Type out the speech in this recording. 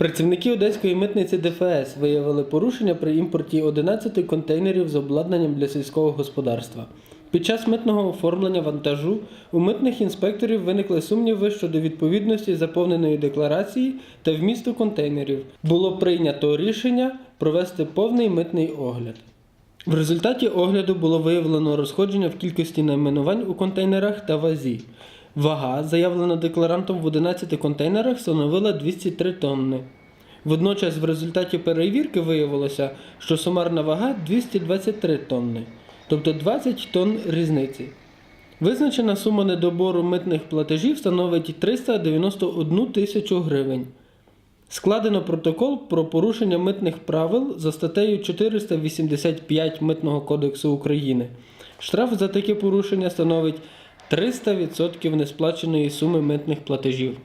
Працівники Одеської митниці ДФС виявили порушення при імпорті 11 контейнерів з обладнанням для сільського господарства. Під час митного оформлення вантажу у митних інспекторів виникли сумніви щодо відповідності заповненої декларації та вмісту контейнерів. Було прийнято рішення провести повний митний огляд. В результаті огляду було виявлено розходження в кількості найменувань у контейнерах та вазі. Вага, заявлена декларантом в 11 контейнерах, становила 203 тонни. Водночас в результаті перевірки виявилося, що сумарна вага 223 тонни, тобто 20 тонн різниці. Визначена сума недобору митних платежів становить 391 тисячу гривень. Складено протокол про порушення митних правил за статтею 485 Митного кодексу України. Штраф за таке порушення становить 300% несплаченої суми митних платежів.